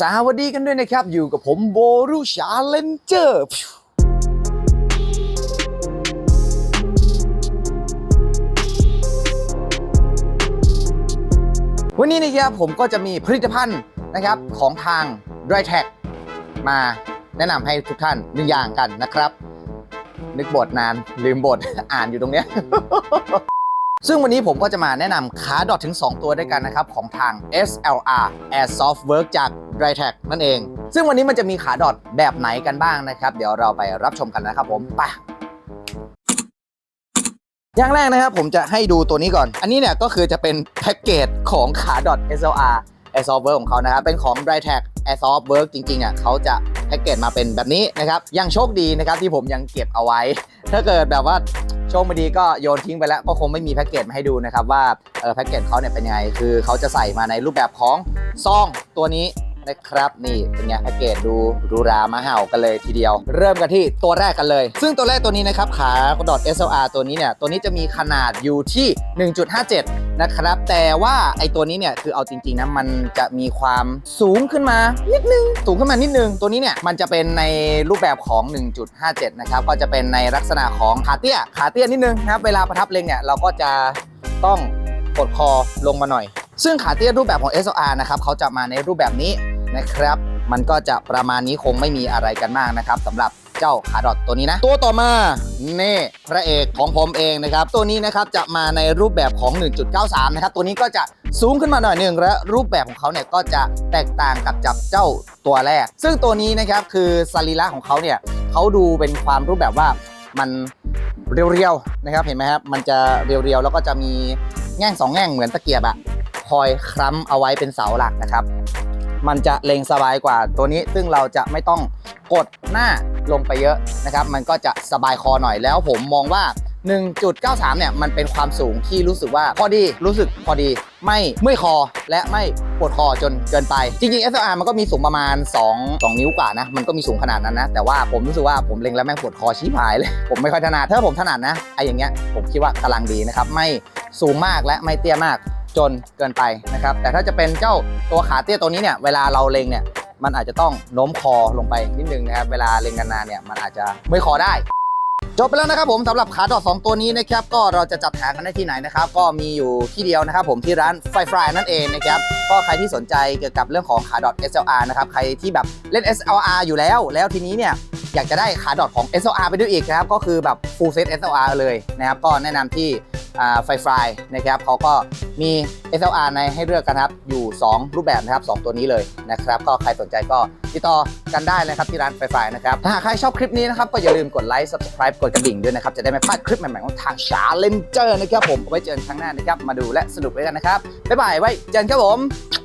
สวัสดีกันด้วยนะครับ อยู่กับผมโบรูชาเลนเจอร์วันนี้นะครับผมก็จะมีผลิตภัณฑ์นะครับของทาง d r y t a g มาแนะนำให้ทุกท่านหนึ่งอย่างกันนะครับ นึกบทนานลืมบทอ่านอยู่ตรงเนี้ย ซึ่งวันนี้ผมก็จะมาแนะนำขาดอทถึง 2 ตัวด้วยกันนะครับ ของทาง SLR Airsoft Work จาก d r y t a g นั่นเอง ซึ่งวันนี้มันจะมีขาดอทแบบไหนกันบ้างนะครับ เดี๋ยวเราไปรับชมกันนะครับผมไปอย่างแรกนะครับผมจะให้ดูตัวนี้ก่อน อันนี้เนี่ยก็คือจะเป็นแพ็กเกจของขาดอท SLR Airsoft Work ของเขานะครับ เป็นของ d r y t a g Airsoft Work จริงๆอะเขาจะแพ็กเกจมาเป็นแบบนี้นะครับ ยังโชคดีนะครับที่ผมยังเก็บเอาไว้ ถ้าเกิดแบบว่า โชคไม่ดีก็โยนทิ้งไปแล้วก็คงไม่มีแพ็กเกจมาให้ดูนะครับว่าเออแพ็กเกจเขาเนี่ยเป็นยังไง คือเขาจะใส่มาในรูปแบบของซองตัวนี้นะครับนี่เป็นไงแพ็กเกจดูดูรามาเห่ากันเลยทีเดียว เริ่มกันที่ตัวแรกกันเลย ซึ่งตัวแรกตัวนี้นะครับขาดอท SLR ตัวนี้เนี่ยตัวนี้จะมีขนาดอยู่ที่ 1.57 นะครับ แต่ว่าไอตัวนี้เนี่ยคือเอาจริงๆนะมันจะมีความสูงขึ้นมานิดนึงสูงขึ้นมานิดนึง ตัวนี้เนี่ยมันจะเป็นในรูปแบบของ 1.57 นะครับก็จะเป็นในลักษณะของขาเตี้ยขาเตี้ยนิดนึงนะครับเวลาประทับเล็งเนี่ยเราก็จะต้องกดคอลงมาหน่อย ซึ่งขาเตี้ยรูปแบบของ SLR นะครับเขาจะมาในรูปแบบนี้นะครับ มันก็จะประมาณนี้คงไม่มีอะไรกันมากนะครับสำหรับ เจ้าขาดอทตัวนี้นะ ตัวต่อมานี่พระเอกของผมเองนะครับ ตัวนี้นะครับจะมาในรูปแบบของ 1.93 นะครับ ตัวนี้ก็จะสูงขึ้นมาหน่อยหนึ่งและรูปแบบของเขาเนี่ยก็จะแตกต่างกับจับเจ้าตัวแรก ซึ่งตัวนี้นะครับคือสรีระของเขาเนี่ยเขาดูเป็นความรูปแบบว่ามันเรียวๆนะครับเห็นไหมครับมันจะเรียวๆแล้วก็จะมีแง่งสองแง่งเหมือนตะเกียบอะคอยคล้ำเอาไว้เป็นเสาหลักนะครับ มันจะเล็งสบายกว่าตัวนี้ซึ่งเราจะไม่ต้องกดหน้า ลงไปเยอะนะครับ มันก็จะสบายคอหน่อยแล้วผมมองว่า 1.93 เนี่ยมันเป็นความสูงที่รู้สึกว่าพอดีรู้สึกพอดีไม่เมื่อยคอและไม่ปวดคอจนเกินไป จริงๆ SLR มันก็มีสูงประมาณ 2 2 นิ้วกว่านะ มันก็มีสูงขนาดนั้นนะ แต่ว่าผมรู้สึกว่าผมเล็งแล้วแม่งปวดคอชี้หายเลย ผมไม่ค่อยถนัดถ้าผมถนัดนะไอ้อย่างเงี้ยผมคิดว่ากำลังดีนะครับ ไม่สูงมากและไม่เตี้ยมากจนเกินไปนะครับ แต่ถ้าจะเป็นเจ้าตัวขาเตี้ยตัวนี้เนี่ย เวลาเราเล็งเนี่ย มันอาจจะต้องโน้มคอลงไปนิดนึงนะครับ เวลาเล็งนานเนี่ยมันอาจจะเมื่อยคอได้ จบไปแล้วนะครับผมสำหรับขาดอทสองตัวนี้นะครับก็เราจะจัดหากันได้ที่ไหนนะครับ ก็มีอยู่ที่เดียวนะครับผมที่ร้านไฟฟรายนั่นเองนะครับก็ใครที่สนใจเกี่ยวกับเรื่องของขาดอท SLR นะครับใครที่แบบเล่น SLR อยู่แล้ว แล้วทีนี้เนี่ยอยากจะได้ขาดอทของ SLR ไปด้วยอีกนะครับก็คือแบบ full set SLR เลยนะครับก็แนะนำที่ ไฟฟรายนะครับเขาก็มี SLR ในให้เลือกกันครับอยู่ 2 รูปแบบนะครับ2ตัวนี้เลยนะครับก็ใครสนใจก็ติดต่อกันได้นะครับที่ร้านไฟฟรายนะครับถ้าหากใครชอบคลิปนี้นะครับก็อย่าลืมกดไลค์ subscribe กดกระดิ่งด้วยนะครับจะได้ไม่พลาดคลิปใหม่ๆของทางชาเลนเจอร์นะครับผมเอาไว้เจอกันครั้งหน้านะครับมาดูและสนุกด้วยกันนะครับบ๊ายบายไว้เจอกันครับผม